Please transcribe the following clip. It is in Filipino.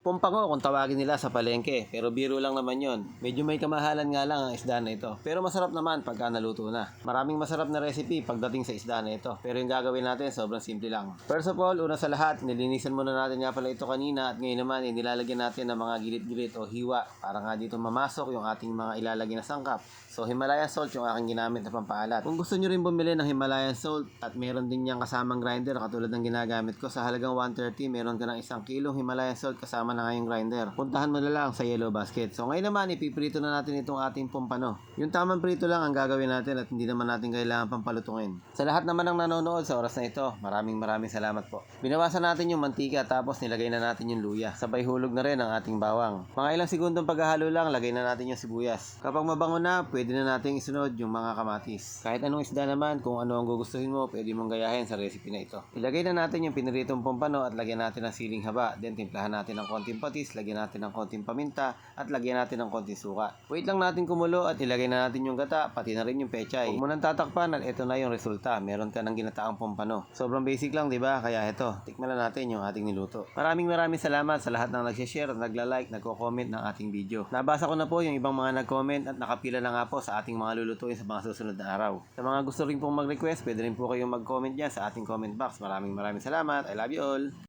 Pumpango kung tawagin nila sa palengke, pero biro lang naman yon. Medyo may kamahalan nga lang ang isda na ito. Pero masarap naman pagka naluto na. Maraming masarap na recipe pagdating sa isda na ito. Pero yung gagawin natin sobrang simple lang. First of all, una sa lahat, nilinisan muna natin nga pala ito kanina at ngayon naman eh, nilalagyan natin ng mga gilit-gilit o hiwa para nga dito mamasok yung ating mga ilalagay na sangkap. So Himalayan salt yung aking ginamit na pampaalat. Kung gusto nyo rin bumili ng Himalayan salt at meron din niyang kasamang grinder katulad ng ginagamit ko sa halagang 130, meron ka ng isang kilong Himalayan salt kasama na nga yung grinder. Puntahan mo na lang sa yellow basket. So ngayon naman, ipiprito na natin itong ating pumpano. Yung tamang prito lang ang gagawin natin at hindi naman natin kailangan pampalutungin. Sa lahat naman ng nanonood sa oras na ito, maraming maraming salamat po. Binawasan natin yung mantika tapos nilagay na natin yung luya. Sabay hulog na rin ang ating bawang. Mga ilang segundong paghahalo lang, lagay na natin yung sibuyas. Kapag mabango na, pwede na nating isunod yung mga kamatis. Kahit anong isda naman, kung ano ang gugustuhin mo, pwede mong gayahin sa recipe na ito. Ilagay na natin yung piniritong pumpano at lagyan natin ng siling haba. Then timplahan natin ng konting patis, lagyan natin ng konting paminta, at lagyan natin ng konting suka. Wait lang natin kumulo at ilagay na natin yung gata, pati na rin yung pechay. Huwag mo nang tatakpan at ito na yung resulta. Meron ka ng ginataang pumpano. Sobrang basic lang, di ba? Kaya ito, tikman na natin yung ating niluto. Maraming maraming salamat sa lahat ng nag-share, nagla-like, nagko-comment ng ating video. Nabasa ko na po yung ibang mga nag-comment at nakapila na nga po sa ating mga lulutuin sa mga susunod na araw. Sa mga gusto rin pong mag-request, pwede rin po kayong mag-comment dyan sa ating comment box. Maraming maraming salamat. I love you all.